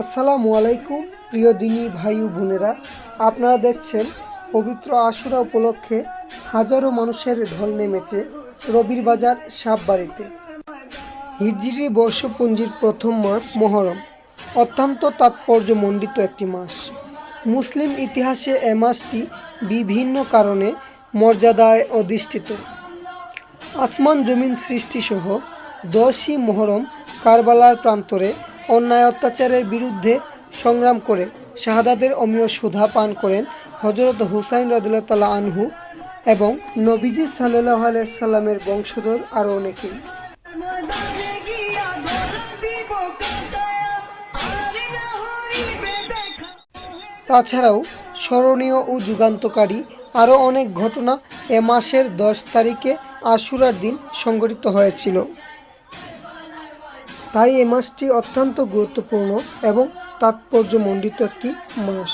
আসসালামু আলাইকুম, প্রিয় দিনী ভাই ও বোনেরা। আপনারা দেখছেন পবিত্র আশুরা উপলক্ষে হাজারো মানুষের ঢল নেমেছে রবির বাজার সাপবাড়িতে। হিজরি বর্ষপুঞ্জির প্রথম মাস মহরম, অত্যন্ত তাৎপর্যমণ্ডিত একটি মাস। মুসলিম ইতিহাসে এ মাসটি বিভিন্ন কারণে মর্যাদায় অধিষ্ঠিত। আসমান জমিন সৃষ্টিসহ দশই মহরম কারবালার প্রান্তরে অন্যায় অত্যাচারের বিরুদ্ধে সংগ্রাম করে শাহাদাদের অমীয় সুধা পান করেন হজরত হুসাইন রদুল্লাহ আনহু এবং নবীজি সাল্লাহ আলাইসাল্লামের বংশধর আরও অনেকেই। তাছাড়াও স্মরণীয় ও যুগান্তকারী আরও অনেক ঘটনা এ মাসের দশ তারিখে আশুরার দিন সংঘটিত হয়েছিল। তাই এ মাসটি অত্যন্ত গুরুত্বপূর্ণ এবং তাৎপর্যমণ্ডিত একটি মাস।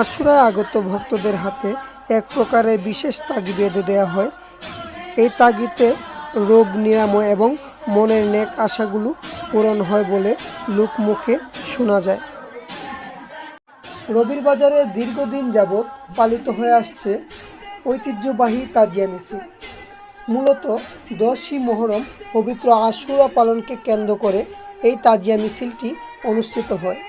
আশুরায় আগত ভক্তদের হাতে এক প্রকারের বিশেষ তাগি বেঁধে দেওয়া হয়। এই তাগিতে রোগ, নিরাময় এবং মনের নেক আশাগুলো পূরণ হয় বলে লোকমুখে শোনা যায়। রবির বাজারে দীর্ঘদিন যাবৎ পালিত হয়ে আসছে ঐতিহ্যবাহী তাজিয়া মিছিল। মূলত দশই মোহরম পবিত্র আশুরা পালনকে কেন্দ্র করে এই তাজিয়া মিছিলটি অনুষ্ঠিত হয়।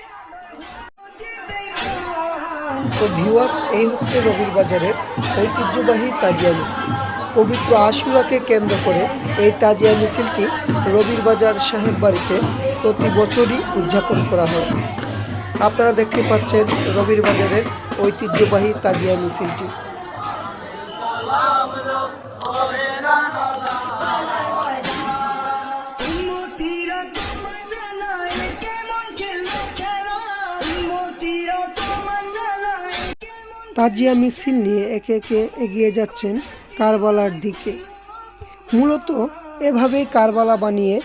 তো ভিউয়ার্স এই হচ্ছে রবির বাজারের ঐতিহ্যবাহী তাজিয়া মিছিল। পবিত্র আশুরাকে কেন্দ্র করে এই তাজিয়া মিছিলটি রবির বাজার সাহেব বাড়িতে প্রতি বছরই উদযাপন করা হয়। আপনারা দেখতে পাচ্ছেন রবির বাজারের ঐতিহ্যবাহী তাজিয়া মিছিলটি। তাজিয়া মিছিল নিয়ে একে একে এগিয়ে যাচ্ছেন কারবালার দিকে। মূলত এভাবেই কারবালা বানিয়ে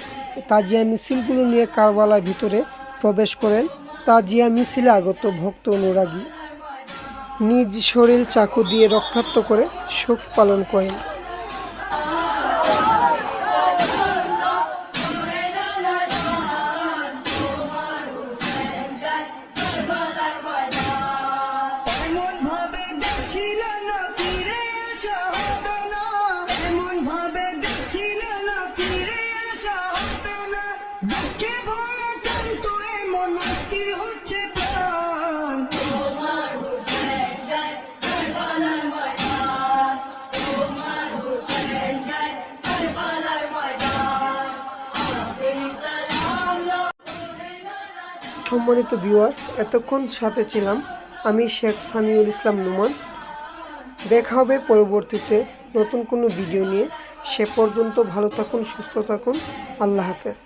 তাজিয়া মিছিলগুলো নিয়ে কারবালার ভিতরে প্রবেশ করেন তাজিয়া মিছিলে আগত ভক্ত অনুরাগী। নিজ শরীর চাকু দিয়ে রক্ষাত্ম করে শোক পালন করেন। সম্মানিত ভিউয়ার্স এতক্ষণ সাথে ছিলাম আমি শেখ সামিউল ইসলাম নুমান। দেখা হবে পরবর্তীতে নতুন কোনো ভিডিও নিয়ে। সে পর্যন্ত ভালো থাকুন, সুস্থ থাকুন। আল্লাহ হাফেজ।